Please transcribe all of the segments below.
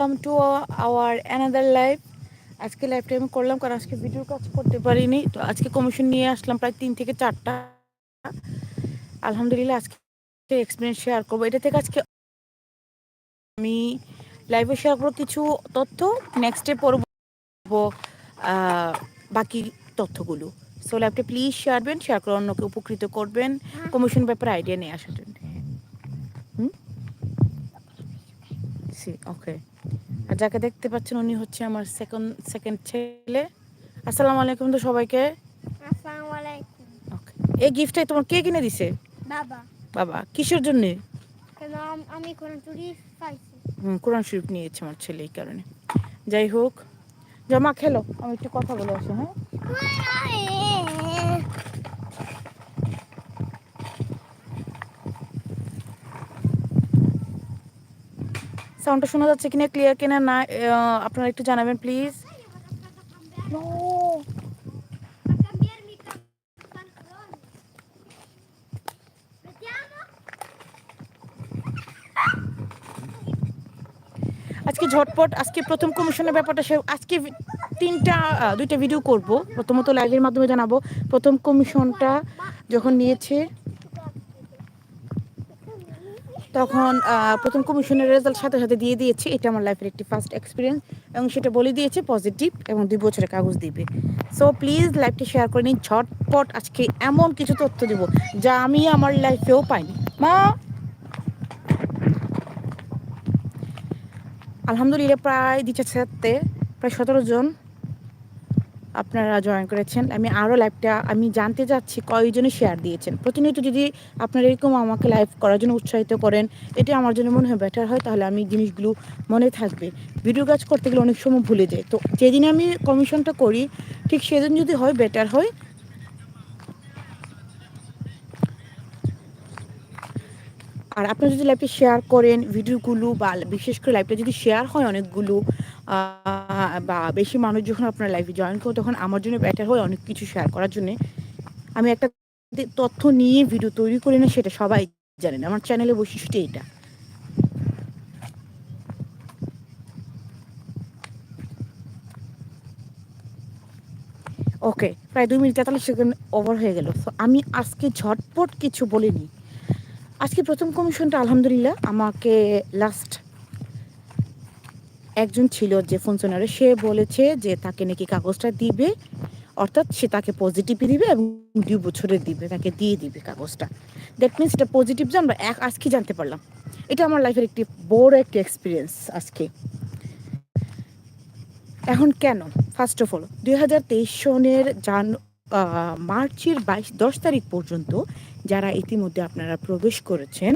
Welcome to our another life আজকে লাইভটা আমি করলাম কারণ আজকে ভিডিও কাজ করতে পারিনি। তো আজকে কমিশন নিয়ে আসলাম প্রায় তিন থেকে চারটা। আলহামদুলিল্লাহ আজকে এক্সপিরিয়েন্স শেয়ার করব। এটা থেকে আজকে আমি লাইভে শেয়ার করব কিছু তথ্য। নেক্সটে পড়ব বাকি তথ্যগুলো। সো লাইভটা প্লিজ শেয়ারবেন শেয়ার করে অন্যকে উপকৃত করবেন। কমিশন ব্যাপারে আইডিয়া নিয়ে আসার জন্য। হুম। সি ওকে যাকে দেখতে পাচ্ছেন উনি হচ্ছে আমার সেকেন্ড সেকেন্ড ছেলে। আসসালামু আলাইকুম তো সবাইকে। আসসালামু আলাইকুম। ওকে এই গিফটটাই তোমার কে কিনে দিছে? বাবা। বাবা কিসের জন্য? আমি কোন চুরি পাইছি। হুম কোরআন শরীফ নিয়েছে আমার ছেলে এই কারণে। যাই হোক জমা খেলো। আমি একটু কথা বলে আসি হ্যাঁ? সাউন্ডটা শোনা যাচ্ছে কিনা ক্লিয়ার কিনা না আপনারা একটু জানাবেন প্লিজ আজকে ঝটপট, আজকে প্রথম কমিশনের ব্যাপারটা সে আজকে তিনটা দুইটা ভিডিও করব। প্রথমত লাইভের মাধ্যমে জানাব। প্রথম কমিশনটা যখন নিয়েছে তখন প্রথম কমিশনের রেজাল্ট সাথে সাথে দিয়ে দিয়েছে। এটা আমার লাইফের একটি ফার্স্ট এক্সপিরিয়েন্স এবং সেটা বলে দিয়েছে পজিটিভ এবং দুই বছরের কাগজ দিবে। সো প্লিজ লাইভটি শেয়ার করে নিন। ঝটপট আজকে এমন কিছু তথ্য দেবো যা আমি আমার লাইফেও পাইনি। মা! আলহামদুলিল্লাহ, প্রায় দিচ্ছে প্রায় সতেরো জন আপনারা জয়েন করেছেন। আমি আরও লাইভটা আমি জানতে চাচ্ছি কয়জনে শেয়ার দিয়েছেন। প্রতিনিয়ত যদি আপনারা এরকম আমাকে লাইভ করার জন্য উৎসাহিত করেন, এটা আমার জন্য মনে হয় বেটার হয়, তাহলে আমি জিনিসগুলো মনে থাকবে। ভিডিও কাজ করতে গেলে অনেক সময় ভুলে যাই তো যেদিন আমি কমিশনটা করি, ঠিক সেদিন যদি হয় বেটার হয়। আর আপনি যদি লাইভে শেয়ার করেন ভিডিওগুলো বা বিশেষ করে লাইভটা যদি শেয়ার হয় অনেকগুলো বা বেশি মানুষ যখন আপনার লাইফে জয়েন করে তখন আমার জন্য বেটার হয় অনেক কিছু শেয়ার করার জন্য। আমি একটা তথ্য নিয়ে ভিডিও তৈরি করি না, সেটা সবাই জানেন আমার চ্যানেলের বৈশিষ্ট্য এটা ওকে প্রায় দুই মিনিট তেতাল্লিশ সেকেন্ড ওভার হয়ে গেল। তো আমি আজকে ঝটপট কিছু বলিনি। আজকে প্রথম কমিশনটা আলহামদুলিল্লাহ, আমাকে লাস্ট একজন ছিল যে ফুনসোনারে সে বলেছে যে তাকে নাকি কাগজটা দিবে, অর্থাৎ সে তাকে পজিটিভই দিবে এবং দুই বছরে দিবে, তাকে দিয়ে দিবে কাগজটা। দ্যাট মিনস এটা পজিটিভ যে আমরা এক আজকে জানতে পারলাম? এটা আমার লাইফের একটি বড় একটি এক্সপিরিয়েন্স আজকে। এখন কেন? ফার্স্ট অফ অল দুই হাজার তেইশ সনের জান মার্চের বাইশ দশ তারিখ পর্যন্ত যারা ইতিমধ্যে আপনারা প্রবেশ করেছেন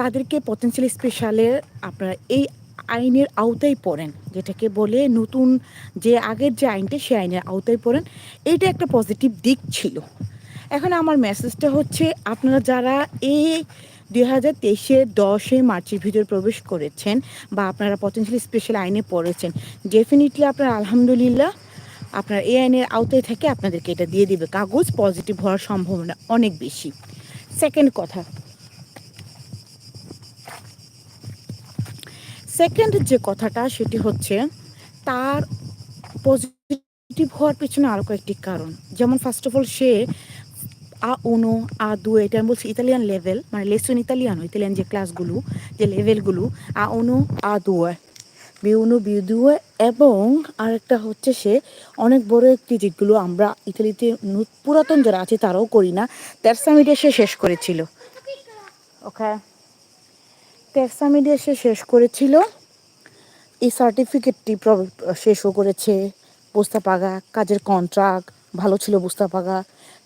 তাদেরকে পটেন্সিয়াল স্পেশালের আপনারা এই আইনের আওতায় পড়েন, যেটাকে বলে নতুন যে আগের যে আইনটা সেই আইনের আওতায় পড়েন, এইটা একটা পজিটিভ দিক ছিল। এখন আমার মেসেজটা হচ্ছে, আপনারা যারা এই দুই হাজার তেইশের দশে মার্চের ভিতরে প্রবেশ করেছেন বা আপনারা পটেন্সিয়াল স্পেশাল আইনে পড়েছেন ডেফিনেটলি আপনারা আলহামদুলিল্লাহ আপনার এই আইনের আওতায় থেকে আপনাদেরকে এটা দিয়ে দিবে। কাগজ পজিটিভ হওয়ার সম্ভাবনা অনেক বেশি। সেকেন্ড কথা সেকেন্ড যে কথাটা সেটি হচ্ছে, তার পজিটিভ হওয়ার পিছনে আরও কয়েকটি কারণ। যেমন ফার্স্ট অফ অল সে আ উনো আ, দু এটা আমি বলছি ইতালিয়ান লেভেল মানে লেসন ইতালিয়ানো ইতালিয়ান যে ক্লাসগুলো যে লেভেলগুলো আ উনো আ দুয়ে বি উনো বি দুয়ে এবং আরেকটা হচ্ছে সে অনেক বড় একটি যেগুলো আমরা ইতালিতে পুরাতন যারা আছে তারাও করি না তেরসা মিডিয়া সে শেষ করেছিল। ওকে তেরসা মিডিয়া সে শেষ করেছিল। এই সার্টিফিকেটটি শেষও করেছে। পাগা কাজের কন্ট্রাক্ট ভালো ছিল পাগা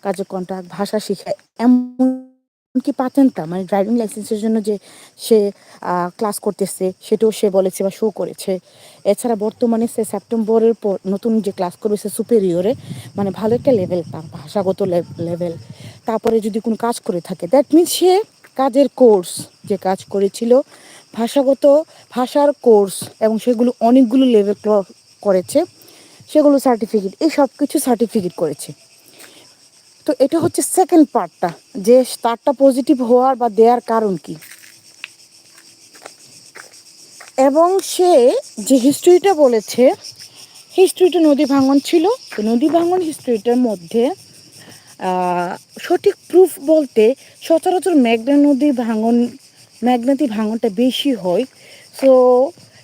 কাজের কন্ট্রাক্ট ভাষা শেখায় এমনকি পাতেনটা মানে ড্রাইভিং লাইসেন্সের জন্য যে সে ক্লাস করতেছে, সেটাও সে বলেছে বা শো করেছে। এছাড়া বর্তমানে সে সেপ্টেম্বরের পর নতুন যে ক্লাস করবে সে সুপেরিয়রে মানে ভালো একটা লেভেল তার ভাষাগত লেভেল তারপরে যদি কোনো কাজ করে থাকে দ্যাট মিনস সে কাজের কোর্স যে কাজ করেছিল, ভাষাগত ভাষার কোর্স এবং সেগুলো অনেকগুলো লেভেল করেছে, সেগুলো সার্টিফিকেট এই সব কিছু সার্টিফিকেট করেছে। তো এটা হচ্ছে সেকেন্ড পার্টটা যে তারটা পজিটিভ হওয়ার বা দেওয়ার কারণ কি? এবং সে যে হিস্ট্রিটা বলেছে হিস্ট্রিটা নদী ভাঙন ছিল, তো নদী ভাঙন হিস্ট্রিটার মধ্যে সঠিক প্রুফ বলতে সচরাচর মেঘনা নদী ভাঙন মেঘনাতি ভাঙনটা বেশি হয়। সো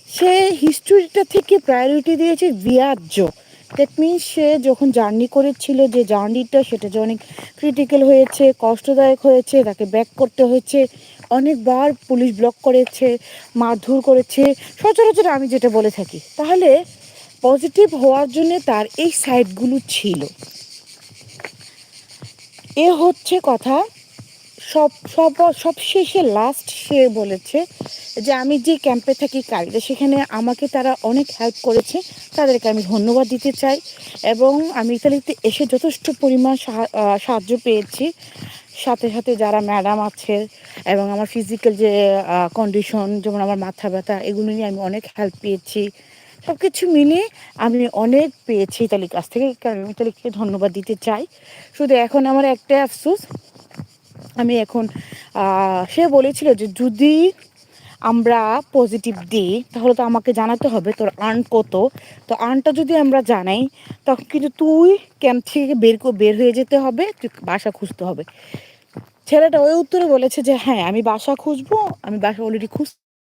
সে হিস্ট্রিটা থেকে প্রায়োরিটি দিয়েছে বিয়াজ্য দ্যাট মিনস সে যখন জার্নি করেছিল, যে জার্নিটা সেটা যে অনেক ক্রিটিক্যাল হয়েছে, কষ্টদায়ক হয়েছে, তাকে ব্যাক করতে হয়েছে, অনেকবার পুলিশ ব্লক করেছে, মারধর করেছে, সচরাচর আমি যেটা বলে থাকি। তাহলে পজিটিভ হওয়ার জন্য তার এই সাইডগুলো ছিল। এ হচ্ছে কথা, সব সব সব শেষে লাস্ট সে বলেছে যে আমি যে ক্যাম্পে থাকি কালিদা, সেখানে আমাকে তারা অনেক হেল্প করেছে। তাদেরকে আমি ধন্যবাদ দিতে চাই এবং আমি ইতালিতে এসে যথেষ্ট পরিমাণ সাহা- সাহায্য পেয়েছি। সাথে সাথে যারা ম্যাডাম আছে এবং আমার ফিজিক্যাল যে কন্ডিশন যেমন আমার মাথা ব্যথা, এগুলো নিয়ে আমি অনেক হেল্প পেয়েছি। সব কিছু মিলিয়ে আমি অনেক পেয়েছি ইতালির কাছ থেকে, কারণ ইতালিকে ধন্যবাদ দিতে চাই। শুধু এখন আমার একটা আফসোস, আমি এখন সে বলেছিল যে যদি আমরা পজিটিভ দিই, তাহলে তো আমাকে জানাতে হবে তোর আর্ন কত। তো আর্নটা যদি আমরা জানাই, তখন কিন্তু তুই ক্যাম্প থেকে বের বের হয়ে যেতে হবে? তুই বাসা খুঁজতে হবে। ছেলেটা ওই উত্তরে বলেছে যে হ্যাঁ আমি বাসা খুঁজবো, আমি বাসা অলরেডি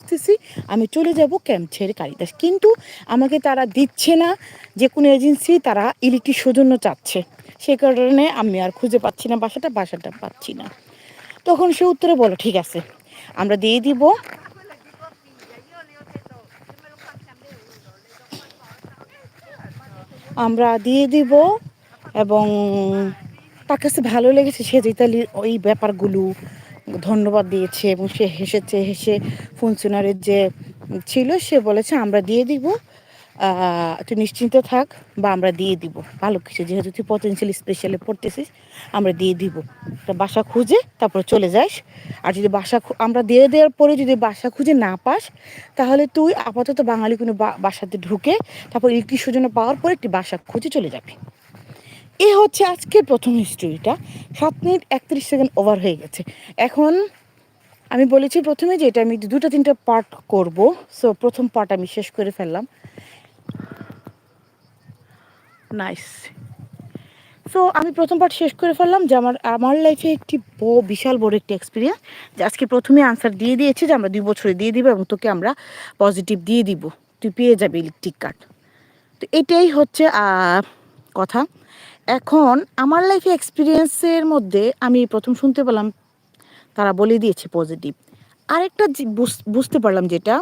খুঁজতেছি আমি চলে যাব ক্যাম্প ছেড়ে কিন্তু আমাকে তারা দিচ্ছে না, যে কোনো এজেন্সি তারা ইলেকট্রিক সৌজন্য চাচ্ছে। সে কারণে আমি আর খুঁজে পাচ্ছি না, বাসাটা বাসাটা পাচ্ছি না। তখন সে উত্তরে বলো, ঠিক আছে, আমরা দিয়ে দিব। আমরা দিয়ে দিব এবং তার কাছে ভালো লেগেছে সে যে ইতালির ওই ব্যাপারগুলো ধন্যবাদ দিয়েছে এবং সে হেসেছে, হেসে ফুনসুনারের যে ছিল, সে বলেছে, আমরা দিয়ে দিব। তুই নিশ্চিন্ত থাক বা আমরা দিয়ে দিব। ভালো কিছু, যেহেতু তুই পটেন্সিয়ালি স্পেশালে পড়তেছিস, আমরা দিয়ে দিব। তা বাসা খুঁজে তারপর চলে যাস। আর যদি বাসা আমরা দিয়ে দেওয়ার পরে যদি বাসা খুঁজে না পাস, তাহলে তুই আপাতত বাঙালি কোনো বাসাতে ঢুকে তারপর ইকি সুজনে পাওয়ার পরে একটি বাসা খুঁজে চলে যাবি। এ হচ্ছে আজকের প্রথম হিস্ট্রিটা সাত মিনিট একত্রিশ সেকেন্ড ওভার হয়ে গেছে। এখন আমি বলেছি প্রথমে যে এটা আমি দুটো তিনটা পার্ট করব। সো প্রথম পার্ট আমি শেষ করে ফেললাম। নাইস সো আমি প্রথম পার্ট শেষ করে ফেললাম যে আমার আমার লাইফে একটি বিশাল বড় একটি এক্সপিরিয়েন্স যে আজকে প্রথমে আনসার দিয়ে দিয়েছে যে আমরা দুই বছরে দিয়ে দিব এবং তোকে আমরা পজিটিভ দিয়ে দিব। তুই পেয়ে যাবি ইলেকট্রিক কার্ড তো এটাই হচ্ছে কথা। এখন আমার লাইফে এক্সপিরিয়েন্সের মধ্যে আমি প্রথম শুনতে পেলাম, তারা বলে দিয়েছে পজিটিভ আরেকটা বুঝতে পারলাম যেটা,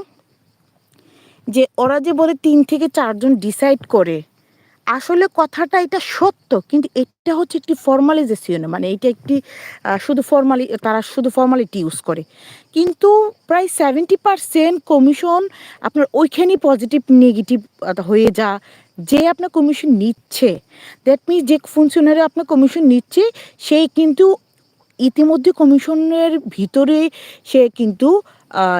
যে ওরা যে বলে তিন থেকে চারজন ডিসাইড করে, আসলে কথাটা এটা সত্য, কিন্তু এটা হচ্ছে একটি ফর্মালাইজেশন মানে এটা একটি শুধু ফর্মালি তারা শুধু ফর্মালিটি ইউজ করে। কিন্তু প্রায় সেভেন্টি পারসেন্ট কমিশন আপনার ওইখানেই পজিটিভ নেগেটিভ হয়ে যা যে আপনার কমিশন নিচ্ছে দ্যাট মিনস যে ফুনশনারে আপনার কমিশন নিচ্ছে সেই কিন্তু ইতিমধ্যে কমিশনের ভিতরে সে কিন্তু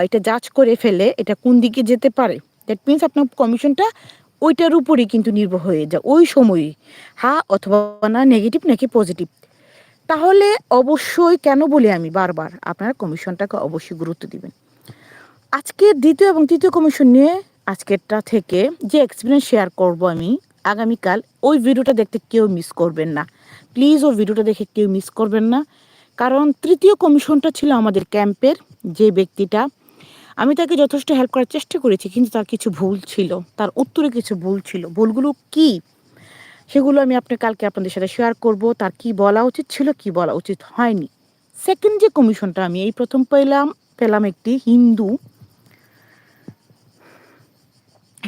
এটা জাজ করে ফেলে এটা কোন দিকে যেতে পারে। দ্যাট মিনস আপনার কমিশনটা ওইটার উপরেই কিন্তু নির্ভর হয়ে যায়। ওই সময়ই হ্যাঁ অথবা না নেগেটিভ নাকি পজিটিভ তাহলে অবশ্যই কেন বলি আমি বারবার, আপনারা কমিশনটাকে অবশ্যই গুরুত্ব দিবেন। আজকে দ্বিতীয় এবং তৃতীয় কমিশন নিয়ে আজকেরটা থেকে যে এক্সপিরিয়েন্স শেয়ার করব আমি আগামীকাল, ওই ভিডিওটা দেখতে কেউ মিস করবেন না। প্লিজ ওই ভিডিওটা দেখে কেউ মিস করবেন না। কারণ তৃতীয় কমিশনটা ছিল আমাদের ক্যাম্পের যে ব্যক্তিটা, আমি তাকে যথেষ্ট হেল্প করার চেষ্টা করেছি, কিন্তু তার কিছু ভুল ছিল, তার উত্তরে কিছু ভুল ছিল। ভুলগুলো কি? সেগুলো আমি আপনি, কালকে আপনাদের সাথে শেয়ার করব, তার কি বলা উচিত ছিল, কি বলা উচিত হয়নি। সেকেন্ড যে কমিশনটা আমি এই প্রথম পেলাম পেলাম একটি হিন্দু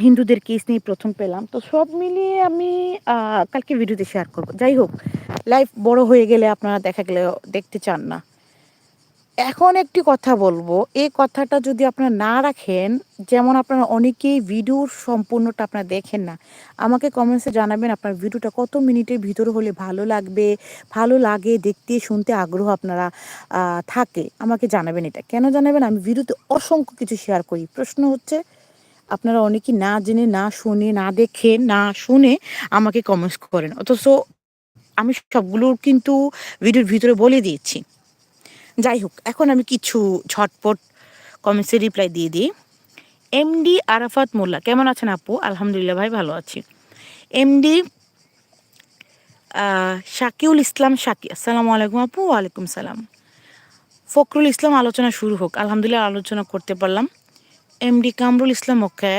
হিন্দুদের কেস নিয়ে প্রথম পেলাম। তো সব মিলিয়ে আমি কালকে ভিডিওতে শেয়ার করব। যাই হোক লাইফ বড় হয়ে গেলে আপনারা দেখা গেলে দেখতে চান না। এখন একটি কথা বলব, এই কথাটা যদি আপনারা না রাখেন, যেমন আপনারা অনেকেই ভিডিওর সম্পূর্ণটা আপনারা দেখেন না, আমাকে কমেন্টসে জানাবেন আপনার ভিডিওটা কত মিনিটের ভিতরে হলে ভালো লাগবে, ভালো লাগে, দেখতে, শুনতে আগ্রহ আপনারা থাকে। আমাকে জানাবেন এটা। কেন জানাবেন? আমি ভিডিওতে অসংখ্য কিছু শেয়ার করি। প্রশ্ন হচ্ছে আপনারা অনেকে না জেনে, না শুনে, না দেখে, না শুনে আমাকে কমেন্টস করেন। অথচ আমি সবগুলো কিন্তু ভিডিওর ভিতরে বলে দিয়েছি। যাই হোক, এখন আমি কিছু ঝটপট কমেন্টসে রিপ্লাই দিয়ে দিই। এমডি আরাফাত মোল্লা, কেমন আছেন আপু? আলহামদুলিল্লাহ ভাই, ভালো আছি। এমডি শাকিউল ইসলাম শাকি আসসালামু আলাইকুম আপু, ওয়ালাইকুম সালাম। ফখরুল ইসলাম আলোচনা শুরু হোক। আলহামদুলিল্লাহ, আলোচনা করতে পারলাম। এমডি কামরুল ইসলাম ওকে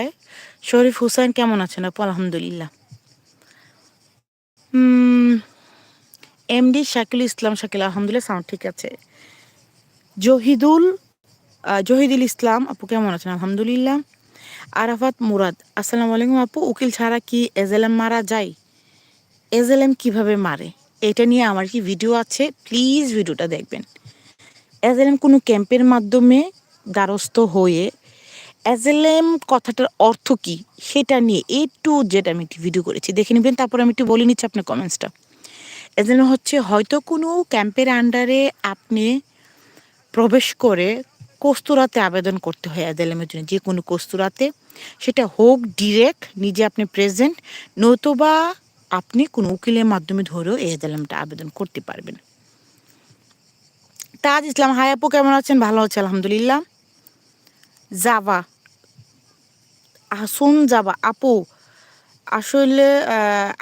শরীফ হুসাইন কেমন আছেন আপু? আলহামদুলিল্লাহ। এমডি শাকিল ইসলাম শাকিল আলহামদুলিল্লাহ সাউন্ড ঠিক আছে। জহিদুল জহিদুল ইসলাম, আপু, কেমন আছেন? আলহামদুলিল্লাহ। আরাফাত মুরাদ, আসসালামু আলাইকুম আপু। উকিল ছাড়া কি এজেলেম মারা যায়? এজেলেম কীভাবে মারে? এটা নিয়ে আমার কি ভিডিও আছে? প্লিজ ভিডিওটা দেখবেন। এজেলেম কোনো ক্যাম্পের মাধ্যমে দ্বারস্থ হয়ে এজেলেম কথাটার অর্থ কি সেটা নিয়ে এ টু জেড আমি একটি ভিডিও করেছি। দেখে নেবেন, তারপর আমি একটু বলে নিচ্ছি আপনার কমেন্টসটা এজেলেম হচ্ছে হয়তো কোনো ক্যাম্পের আন্ডারে আপনি প্রবেশ করে কস্তুরাতে আবেদন করতে হয় অ্যাজেলেমের জন্য, যে কোনো কস্তুরাতে। সেটা হোক ডিরেক্ট নিজে আপনি প্রেজেন্ট নতুবা আপনি কোনো উকিলের মাধ্যমে ধরেও এই এজেলেমটা আবেদন করতে পারবেন। তাজ ইসলাম, হাই আপু কেমন আছেন? ভালো আছে, আলহামদুলিল্লাহ। জাভা আসুন যাবা। আপু, আসলে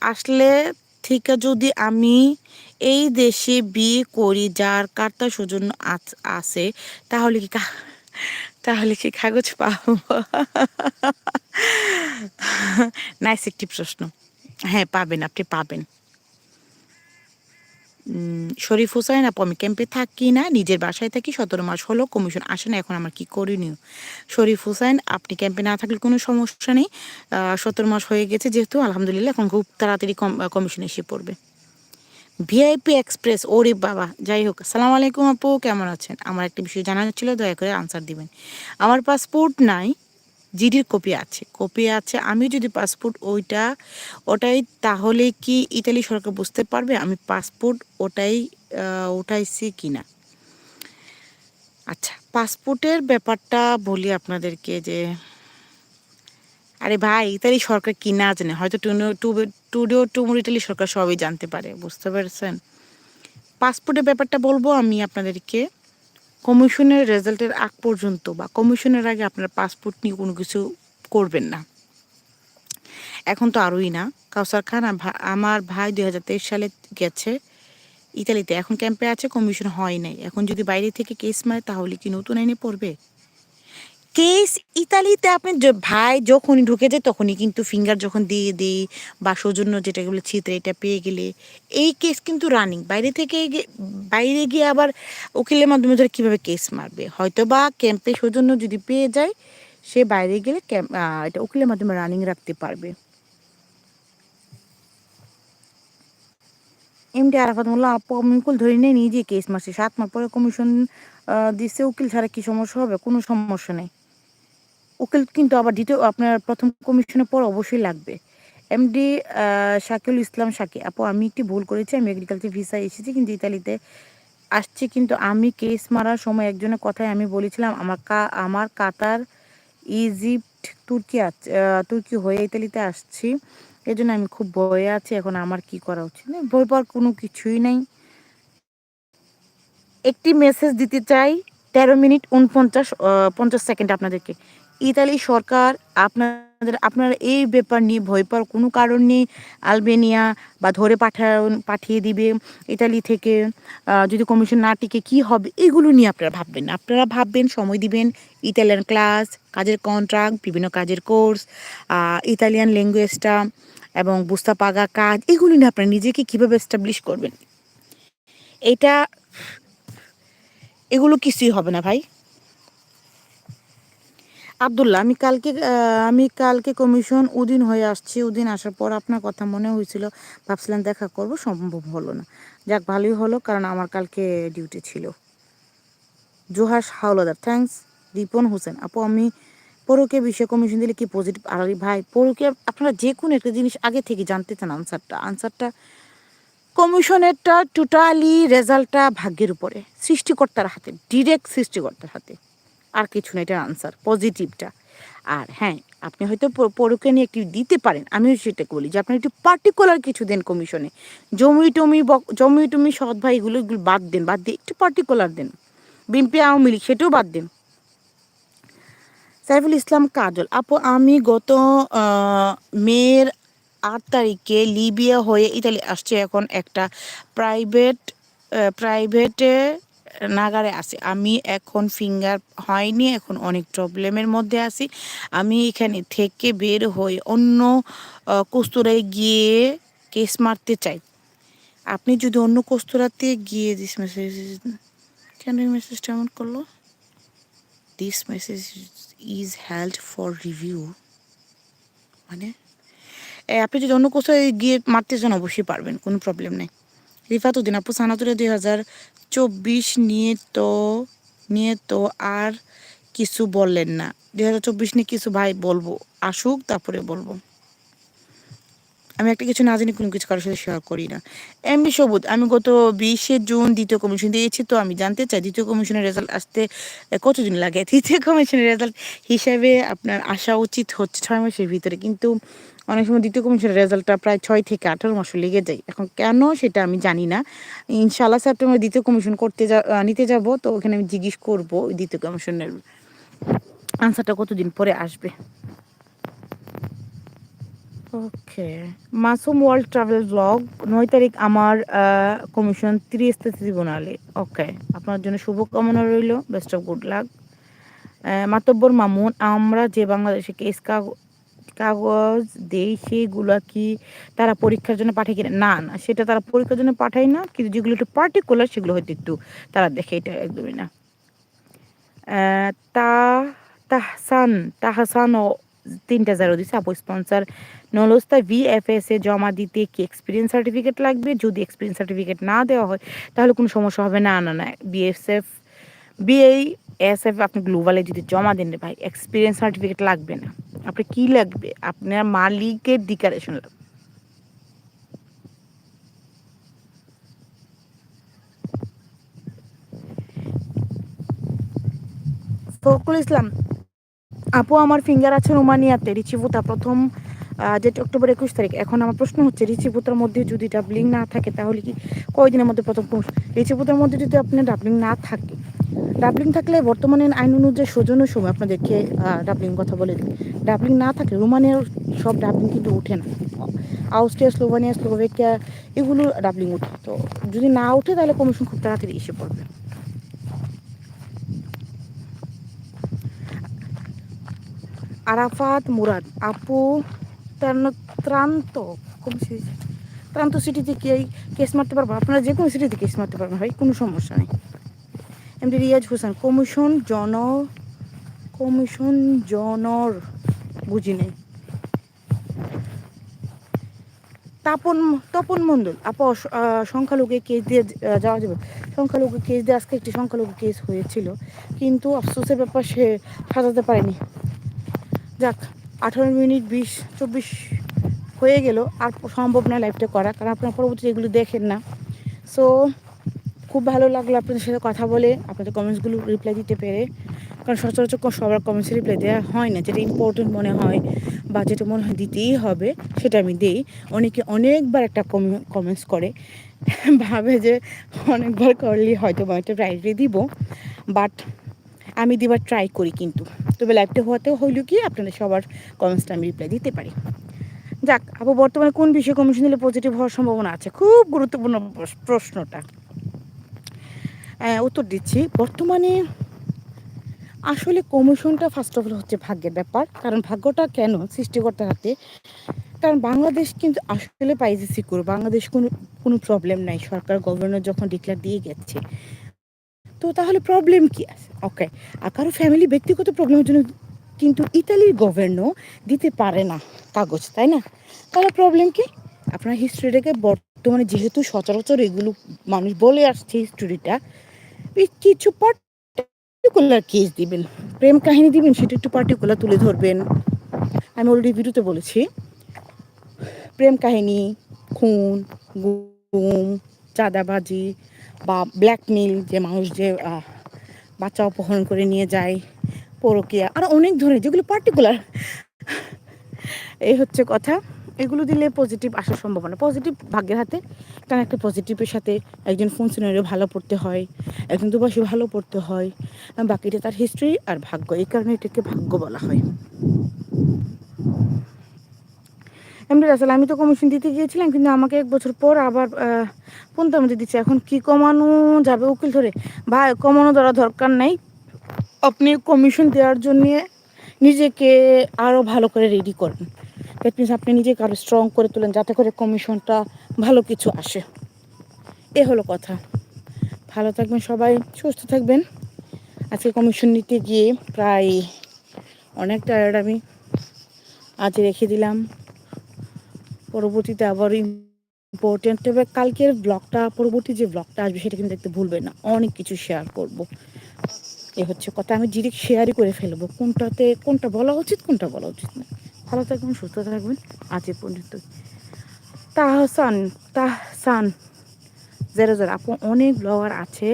আসলে থেকে যদি আমি এই দেশে বিয়ে করি, যার কার্তা সুজন আছ- তাহলে কি তাহলে কি কাগজ পাবো? নাইস একটি প্রশ্ন। হ্যাঁ পাবেন, আপনি পাবেন। শরীফ হুসাইন আপু, আমি ক্যাম্পে থাকি না, নিজের বাসায় থাকি, সতেরো মাস হলো কমিশন আসে না, এখন আমার কি করণীয় শরীফ হুসাইন, আপনি ক্যাম্পে না থাকলে কোনো সমস্যা নেই। সতেরো মাস হয়ে গেছে, যেহেতু আলহামদুলিল্লাহ এখন খুব তাড়াতাড়ি কমিশন এসে পড়বে। ভিআইপি এক্সপ্রেস, ওরে বাবা, যাই হোক, আসসালামু আলাইকুম আপু, কেমন আছেন? আমার একটা বিষয় জানা ছিল, দয়া করে আনসার দিবেন। আমার পাসপোর্ট নাই জিডির কপি আছে। কপি আছে আমি যদি পাসপোর্ট ওইটা, ওটাই তাহলে কি ইতালি সরকার বুঝতে পারবে আমি পাসপোর্ট ওটাই ওঠাইছি কি না? আচ্ছা পাসপোর্টের ব্যাপারটা বলি আপনাদেরকে যে, আরে ভাই, ইতালি সরকার কি না জানে? হয়তো টুডো, টুমুর ইতালি সরকার সবই জানতে পারে, বুঝতে পেরেছেন? পাসপোর্টের ব্যাপারটা বলব আমি আপনাদেরকে। কমিশনের রেজাল্টের আগ পর্যন্ত বা কমিশনের আগে আপনার পাসপোর্ট নিয়ে কোনো কিছু করবেন না। এখন তো আরোই না। কাউসার খান আমার ভাই দুই হাজার তেইশ সালে গেছে ইতালিতে। এখন ক্যাম্পে আছে, কমিশন হয় নাই। এখন যদি বাইরে থেকে কেস মারে, তাহলে কি নতুন আইনে পড়বে? কেস ইতালিতে আপনি ভাই যখনই ঢুকে যায় তখনই কিন্তু ফিঙ্গার যখন দিয়ে দিই বা সৌজন্য যেটা বলে ছিত্রে এটা পেয়ে গেলে, এই কেস কিন্তু রানিং বাইরে থেকে বাইরে গিয়ে আবার উকিলের মাধ্যমে ধরে কীভাবে কেস মারবে? হয়তো বা ক্যাম্পে সৌজন্য যদি পেয়ে যায়, সে বাইরে গেলে ক্যাম্প এটা উকিলের মাধ্যমে রানিং রাখতে পারবে। এমডি আরাফাত মোল্লা, আপু, আমি উকিল ধরে নিয়ে নিজে কেস মারছি। সাত মাস পরে কমিশন দিচ্ছে উকিল ছাড়া কি সমস্যা হবে? কোনো সমস্যা নেই। উকিল কিন্তু আবার দ্বিতীয়, আপনার প্রথম কমিশনের পর অবশ্যই লাগবে। এমডি শাকিউল ইসলাম শাকি, আপু, আমি একটি ভুল করেছি, আমি এগ্রিকালচার ভিসা এসেছি কিন্তু ইতালিতে আসছি, কিন্তু আমি কেস মারার সময় একজনের কথায় আমি বলেছিলাম, আমার কা, আমার কাতার ইজিপ্ট তুর্কি তুর্কি হয়ে ইতালিতে আসছি এই জন্য আমি খুব ভয়ে আছি, এখন আমার কি করা উচিত? ভয় পাওয়ার কোনো কিছুই নাই। একটি মেসেজ দিতে চাই, তেরো মিনিট উনপঞ্চাশ পঞ্চাশ সেকেন্ড আপনাদেরকে। ইতালি সরকার আপনাদের, আপনারা এই ব্যাপার নিয়ে ভয় পাওয়ার কোনো কারণ নেই। আলবেনিয়া বা ধরে পাঠান, পাঠিয়ে দিবে ইতালি থেকে। যদি কমিশন না টিকে কী হবে? এগুলো নিয়ে আপনারা ভাববেন আপনারা ভাববেন, সময় দিবেন। ইতালিয়ান ক্লাস, কাজের কন্ট্রাক্ট বিভিন্ন কাজের কোর্স ইতালিয়ান ল্যাঙ্গুয়েজটা এবং বুস্তা পাগা কাজ, এগুলো নিয়ে আপনারা নিজেকে কীভাবে এস্টাবলিশ করবেন? এটা, এগুলো কিছুই হবে না ভাই। আবদুল্লাহ, আমি কালকে আমি কালকে কমিশন উদিন হয়ে আসছি। উদিন আসার পর আপনার কথা মনে হয়েছিল, ভাবছিলাম দেখা করব, সম্ভব হলো না। যাক, ভালোই হলো, কারণ আমার কালকে ডিউটি ছিল। জোহাস হাওলাদার থ্যাঙ্কস রিপন হোসেন। আপু, আমি পরকে বিষয়ে কমিশন দিলে কি পজিটিভ আরে ভাই পরকে আপনারা যে কোনো একটা জিনিস আগে থেকে জানতে চান আনসারটা আনসারটা কমিশনেরটা টোটালি রেজাল্টটা ভাগ্যের উপরে, সৃষ্টিকর্তার হাতে ডিরেক্ট সৃষ্টিকর্তার হাতে। আর কিছু না, এটার আনসার পজিটিভটা আর হ্যাঁ আপনি হয়তো পরকে নিয়ে একটি দিতে পারেন, আমিও সেটা বলি যে আপনি একটু পার্টিকুলার কিছু দেন কমিশনে জমি টমি জমি টমি সৎ ভাই এগুলো এগুলো বাদ দেন, বাদ দিয়ে একটু পার্টিকুলার দেন। বিএনপি, আওয়ামী লীগ, সেটাও বাদ দেন। সাইফুল ইসলাম কাজল, আপু, আমি গত মেয়ের আট তারিখে লিবিয়া হয়ে ইতালি আসছে, এখন একটা প্রাইভেট প্রাইভেটে নাগারে আছি। আমি এখন ফিঙ্গার হয়নি, এখন অনেক প্রবলেমের মধ্যে আছি। আমি এখানে থেকে বের হয়ে অন্য কস্তুরায় গিয়ে কেস মারতে চাই। আপনি যদি অন্য কস্তুরাতে গিয়ে দিস মেসেজ কেন এই মেসেজটা এমন করল? This message is held for review মানে আপনি যদি অন্য কোথাও গিয়ে মারতে চান, অবশ্যই পারবেন, কোনো প্রবলেম নেই। রিফাতুদ্দিন আপু, সানাতুরে দুই হাজার চব্বিশ নিয়ে তো নিয়ে তো আর কিছু বললেন না। দুই হাজার চব্বিশ নিয়ে কিছু ভাই বলব, আসুক, তারপরে বলব। আমি একটা কিছু না জানি, কোনো কিছু কারোর সাথে শেয়ার করি না। এমনি সবুজ, আমি গত বিশে জুন দ্বিতীয় কমিশন দিয়েছি তো, আমি জানতে চাই, দ্বিতীয় কমিশনের রেজাল্ট আসতে কতদিন লাগে? তৃতীয় কমিশনের রেজাল্ট হিসাবে আপনার আসা উচিত হচ্ছে ছয় মাসের ভিতরে, কিন্তু অনেক সময় দ্বিতীয় কমিশনের রেজাল্টটা প্রায় ছয় থেকে আঠারো মাস লেগে যায়। এখন কেন সেটা আমি জানি না। ইনশাআল্লাহ সেপ্টেম্বর দ্বিতীয় কমিশন করতে যা নিতে যাব, তো ওখানে আমি জিজ্ঞেস করব দ্বিতীয় কমিশনের আনসারটা কতদিন পরে আসবে। Okay Masum world travel blog, নয় তারিখ আমার কমিশন ত্রিস্তা ট্রিব্যুনালে ওকে আপনার জন্য শুভকামনা রইল। Best of good luck Matabbar Mamun, আমরা যে বাংলাদেশে কেস কাগ- কাগজ দেই সেগুলো কি তারা পরীক্ষার জন্য পাঠায় কিনা? না না, সেটা তারা পরীক্ষার জন্য পাঠায় না, কিন্তু যেগুলো একটু পার্টিকুলার সেগুলো হয়তো একটু তারা দেখে, এটা একদমই না। তা, তাহসান তাহসান ও তিনটা জারো দিচ্ছে আপু স্পন্সার নলস্তা ভিএফএস এ জমা দিতে কি এক্সপিরিয়েন্স সার্টিফিকেট লাগবে? যদি এক্সপিরিয়েন্স সার্টিফিকেট না দেওয়া হয়, তাহলে কোনো সমস্যা হবে না। না না বিএসএফ বিএই এসএফ আপনি গ্লোবালে যদি জমা দেন ভাই এক্সপিরিয়েন্স সার্টিফিকেট লাগবে না। আপনার কি লাগবে? আপনার মালিকের ডিকারেশন লাগবে। ফখরুল ইসলাম, আপু আমার ফিঙ্গার আছে রোমানিয়াতে রিচিভুতা প্রথম যেটা অক্টোবর একুশ তারিখ। এখন আমার প্রশ্ন হচ্ছে রিচিভুতার মধ্যে যদি ডাবলিং না থাকে, তাহলে কি কয়দিনের মধ্যে প্রথম রিচিভুতার মধ্যে যদি আপনার ডাবলিং না থাকে ডাবলিং থাকলে বর্তমানে আইন অনুযায়ী সৌজন্য সময় আপনাদেরকে ডাবলিং কথা বলে দিই। ডাবলিং না থাকলে রোমানিয়ার সব ডাবলিং কিন্তু ওঠে না। অস্ট্রিয়া স্লোভানিয়া, স্লোভেকিয়া এগুলো ডাবলিং ওঠে। তো যদি না ওঠে তাহলে কমিশন খুব তাড়াতাড়ি এসে পড়বে। আরাফাত, মুরাদ, আপু ত্রান্ত সিটি? ত্রান্ত সিটিতে কি কেস মারতে পারব? আপনারা যে কোনো সিটিতে কেস মারতে পারবেন ভাই, কোনো সমস্যা নেই। এমডি রিয়াজ হোসেন, কমিশন জন, কমিশন জনর বুঝি নেই। তাপন, তপন মণ্ডল, আপ সংখ্যালঘু কেস দিয়ে যাওয়া যাবে। সংখ্যালঘু কেস দিয়ে আজকে একটি সংখ্যালঘু কেস হয়েছিল, কিন্তু আফসোসের ব্যাপার সে সাজাতে পারেনি। যাক, আঠারো মিনিট বিশ, চব্বিশ হয়ে গেল, আর সম্ভব না লাইভটা করা, কারণ আপনারা পরবর্তীতে এগুলো দেখেন না। সো খুব ভালো লাগল আপনাদের সাথে কথা বলে। আপনাদের কমেন্টসগুলো রিপ্লাই দিতে পেরে। কারণ সচরাচর সবার কমেন্টসে রিপ্লাই দেওয়া হয় না। যেটা ইম্পর্টেন্ট মনে হয় বা যেটা মনে হয় দিতেই হবে, সেটা আমি দিই। অনেকে অনেকবার একটা কমেন্টস করে। ভাবে যে অনেকবার করলেই হয়তো বা একটা প্রাইজে দিব। বাট আমি দিবার ট্রাই করি কিন্তু। তবে লাইভটা হওয়াতে হইল কি আপনাদের সবার কমেন্টসটা আমি রিপ্লাই দিতে পারি। যাক, আপু, বর্তমানে কোন বিষয়ে কমিশন দিলে পজিটিভ হওয়ার সম্ভাবনা আছে? খুব গুরুত্বপূর্ণ প্রশ- প্রশ্নটা। উত্তর দিচ্ছি। বর্তমানে আসলে কমিশনটা ফার্স্ট অফ অল হচ্ছে ভাগ্যের ব্যাপার। কারণ ভাগ্যটা কেন সৃষ্টিকর্তার হাতে? কারণ বাংলাদেশ কিন্তু আসলে পাইছে সিকিউর বাংলাদেশ কোনো কোনো প্রবলেম নাই। সরকার গভর্নর যখন ডিক্লেয়ার দিয়ে গেছে। তো তাহলে প্রবলেম কি আছে? ওকে আর কারও ফ্যামিলি ব্যক্তিগত প্রবলেমের জন্য কিন্তু ইতালির গভর্নর দিতে পারে না কাগজ, তাই না? তাহলে প্রবলেম কি? আপনার হিস্ট্রিটাকে বর্তমানে যেহেতু সচরাচর এগুলো মানুষ বলে আসছে হিস্ট্রিটা কিছু পার্টিকুলার কেস দিবেন, প্রেম কাহিনী দিবেন, সেটা একটু পার্টিকুলার তুলে ধরবেন। আমি অলরেডি ভিডিওতে বলেছি, প্রেম কাহিনী, খুন, গুম, চাঁদাবাজি বা ব্ল্যাকমেল যে মানুষ যে বাচ্চা অপহরণ করে নিয়ে যায়, পরকিয়া, আর অনেক ধরনের, যেগুলো পার্টিকুলার এই হচ্ছে কথা। এগুলো দিলে পজিটিভ আসার সম্ভাবনা। পজিটিভ ভাগ্যের হাতে কারণ একটা পজিটিভের সাথে একজন ফোন সিনারিও ভালো পড়তে হয়, একজন দুবাসী ভালো পড়তে হয় বাকিটা তার হিস্ট্রি আর ভাগ্য। এই কারণে এটাকে ভাগ্য বলা হয়। এমনি আসলে আমি তো কমিশন দিতে গিয়েছিলাম, কিন্তু আমাকে এক বছর পর আবার পন্থামতি দিচ্ছে। এখন কি কমানো যাবে উকিল ধরে? ভাই, কমানো ধরা দরকার নেই। আপনি কমিশন দেওয়ার জন্যে নিজেকে আরও ভালো করে রেডি করেন। দ্যাট মিনস আপনি নিজেকে আরও স্ট্রং করে তোলেন যাতে করে কমিশনটা ভালো কিছু আসে। এ হলো কথা। ভালো থাকবেন সবাই, সুস্থ থাকবেন। আজকে কমিশন নিতে গিয়ে প্রায় অনেক টায়ার্ড আমি। আজ রেখে দিলাম। পরবর্তীতে আবার ইম্পর্টেন্ট তবে কালকের ব্লগটা পরবর্তী যে ব্লগটা আসবে সেটা কিন্তু দেখতে ভুলবেন না। অনেক কিছু শেয়ার করব। এ হচ্ছে কথা। আমি ডিরেক্ট শেয়ারই করে ফেলব। কোনটাতে কোনটা বলা উচিত, কোনটা বলা উচিত না। ভালো থাকবেন, সুস্থ থাকবেন। আজ পর্যন্ত তাহসান তাহসান জেরো জেরো আপু, অনেক ব্লগার আছে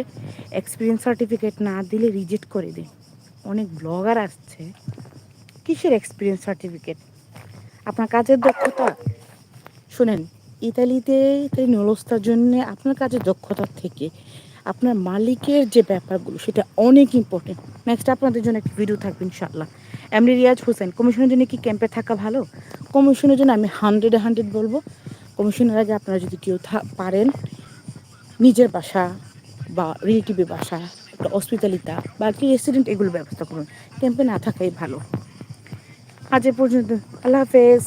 এক্সপিরিয়েন্স সার্টিফিকেট না দিলে রিজেক্ট করে দিই অনেক ব্লগার আসছে কিসের এক্সপিরিয়েন্স সার্টিফিকেট আপনার কাজের দক্ষতা। শুনেন, ইতালিতে নলস্তার জন্য আপনার কাজের দক্ষতা থেকে আপনার মালিকের যে ব্যাপারগুলো, সেটা অনেক ইম্পর্টেন্ট নেক্সট আপনাদের জন্য একটা ভিডিও থাকবে ইনশাল্লাহ এমনি রিয়াজ হোসেন, কমিশনের জন্য কি ক্যাম্পে থাকা ভালো? কমিশনের জন্য আমি হান্ড্রেডে হান্ড্রেড বলব। কমিশনের আগে আপনারা যদি কেউ পারেন, নিজের বাসা বা রিলেটিভের বাসা, একটা হসপিটালিতা বা কি রেসিডেন্ট এগুলো ব্যবস্থা করুন। ক্যাম্পে না থাকাই ভালো। আজ এ পর্যন্ত। আল্লাহ হাফেজ।